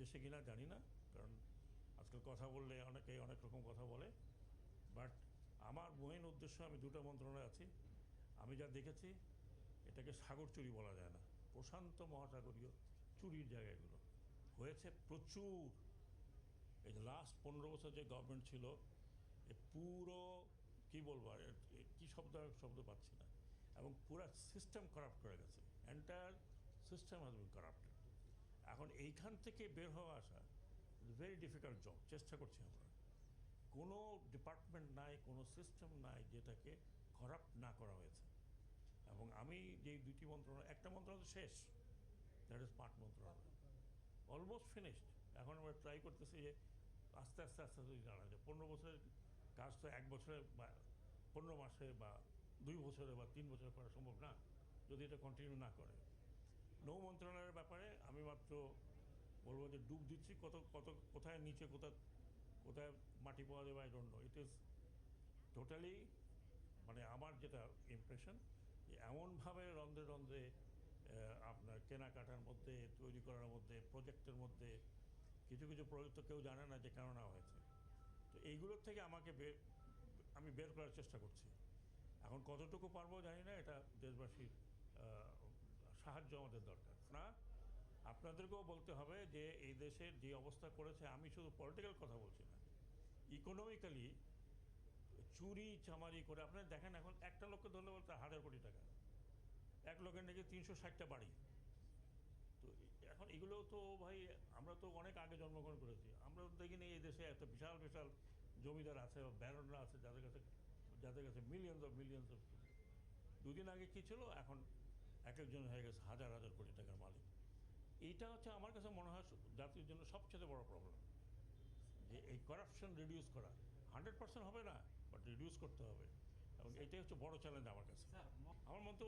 উদ্দেশ্যে কিনা জানি না, কারণ আজকাল কথা বললে অনেকেই অনেক রকম কথা বলে। বাট আমার মেইন উদ্দেশ্য, আমি দুটো মন্ত্রণালয়ে আছি। আমি যা দেখেছি, এটাকে সাগর চুরি বলা যায় না। প্রশান্ত মহাসাগরীয় চুরির জায়গাগুলো। হয়েছে প্রচুর। এই লাস্ট পনেরো বছর যে গভর্নমেন্ট ছিল, এ পুরো, কি বলব কি শব্দ শব্দ পাচ্ছি না। এবং পুরো সিস্টেম করাপ্ট করে গেছে। Entire system has been corrupted এখন এইখান থেকে বের হওয়া আসা ভেরি ডিফিকাল্ট জব চেষ্টা করছি আমরা। কোনো ডিপার্টমেন্ট নাই, কোনো সিস্টেম নাই যেটাকে করাপ্ট না করা হয়েছে। এবং আমি যেই দুইটি মন্ত্রণালয় একটা মন্ত্রণালয় শেষ দ্যাট ইজ পার্ট মন্ত্রণালয় অলমোস্ট ফিনিশড এখন আমরা ট্রাই করতেছি যে আস্তে আস্তে আস্তে আস্তে জানা যায়। পনেরো বছরের কাজ তো এক বছরে বা পনেরো মাসে বা দুই বছরে বা তিন বছরে করা সম্ভব না, যদি এটা কন্টিনিউ না করে। নৌ মন্ত্রণালয়ের ব্যাপারে আমি মাত্র বলব যে ডুব দিচ্ছি, কত কত, কোথায় নিচে, কোথায় কোথায় মাটি পাওয়া যাবে I don't know it is totally মানে আমার যেটা ইমপ্রেশন এমনভাবে রন্ধ্রে রন্ধ্রে আপনার কেনাকাটার মধ্যে, তৈরি করার মধ্যে প্রজেক্টের মধ্যে কিছু কিছু প্রজেক্ট তো কেউ জানে না যে কেন নেওয়া হয়েছে। তো এইগুলোর থেকে আমাকে বের আমি বের করার চেষ্টা করছি। এখন কতটুকু পারব জানি না, এটা দেশবাসীর সাহায্য আমাদের দরকার। না আপনাদেরকেও বলতে হবে যে এই দেশের যে অবস্থা করেছে, আমি শুধু পলিটিক্যাল কথা বলছি না। ইকোনমিক্যালি চুরি, চামারি করে, আপনারা দেখেন এখন একটা লোককে ধরলে বলতে হাজার কোটি টাকা। এক লোকের নাকি তিনশো ষাটটা বাড়ি। তো এখন এগুলো তো ভাই, আমরা তো অনেক আগে জন্মগ্রহণ করেছি। আমরা তো দেখিনি এই দেশে এত বিশাল বিশাল জমিদার আছে বা ব্যারনরা আছে যাদের কাছে যাদের কাছে মিলিয়ন্স অফ মিলিয়ন্স অফ দুদিন আগে কী ছিল? এখন এক একজন হয়ে গেছে হাজার হাজার কোটি টাকার মালিক। এইটা হচ্ছে আমার কাছে মনে হয় জাতির জন্য সবচেয়ে বড় প্রবলেম যে এই করাপশন রিডিউস করা হান্ড্রেড পার্সেন্ট হবে না বাট রিডিউস করতে হবে। এবং এটাই হচ্ছে বড় চ্যালেঞ্জ আমার কাছে। আমার মন্তব্য